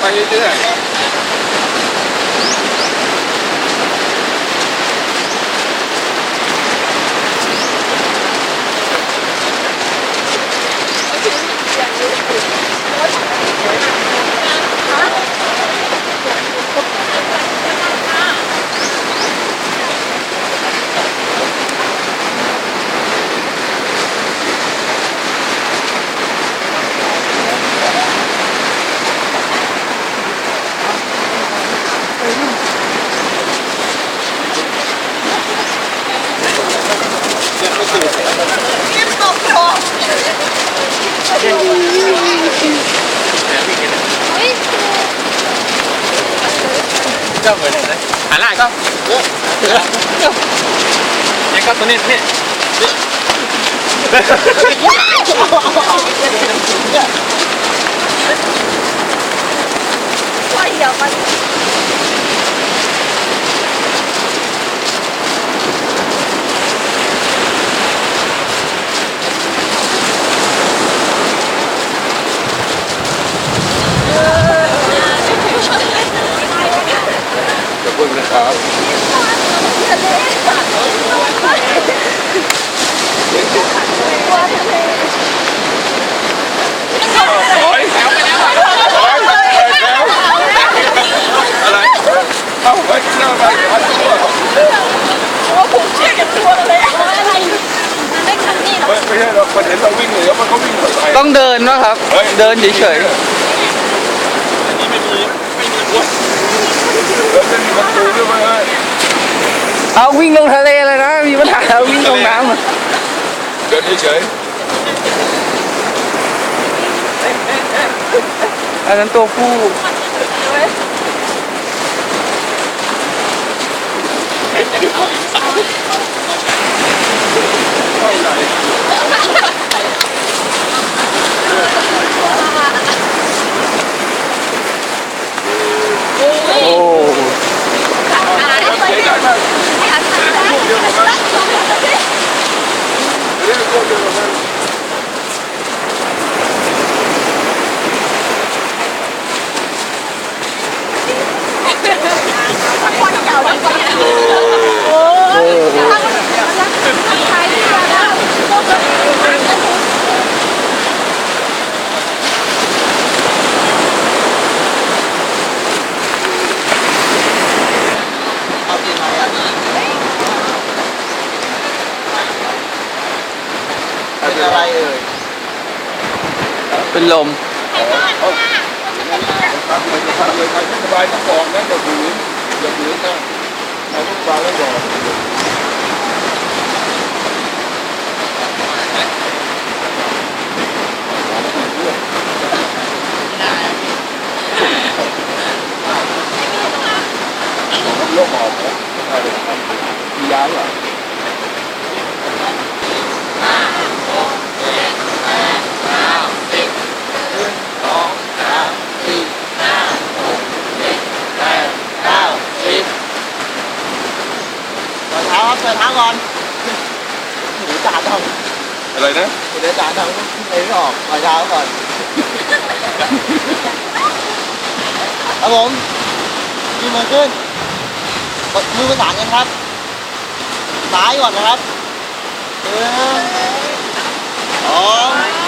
ไปเรื่อ ยก็เหมือนนะหันหน้าก็เนี่ยก็ตัวนี้นี่ว่าเดี๋ยวมัน ขอบ คุณนะครับถอยแถวไปแล้วถอยถอยแถวอะไรเอาไว้ข้างหน้าไปอันตัวว่าผมเชื่อกับตัวเลยอะไรมันไม่คันนี่หรอไม่ไม่ใช่เราคนเห็นเราวิ่งเลยแล้วมันก็วิ่งไปต้องเดินนะครับ เดินเฉยอันนี้ไม่มีไม่มีอ้วนแล้วจะมีประตูด้วยไหม ๆ เอาวิ่งลงทะเลเลยนะมีปัญหาวิ่งลงน้ำอะเดินเฉยอันนั้นตัวผู้ โอ้ ๆเฉยได้มากพวกเดียวกันไหมเรียกพวกเดียวกันไหม โอ้ยถ้ามันขายดีกว่านะพวกมัน เป็นอะไรเอ่ยเป็นลมทำเลยทำเลยครไม่สบายต้องบอกนะอย่าฝืนอย่าฝืนนะ ใครไม่สบายแล้วบอก โรคหอบนะใช่มียาหรอ เก้าสิบ เปิดเท้าครับเปิดเท้าก่อนหนูจ่าต้องอะไรนะเดี๋ยวจ่าต้องเองไม่ออกเปิดเท้าก่อนครับผมยืนมือขึ้นกดมือประสานกันครับซ้ายก่อนนะครับหนึ่งสอง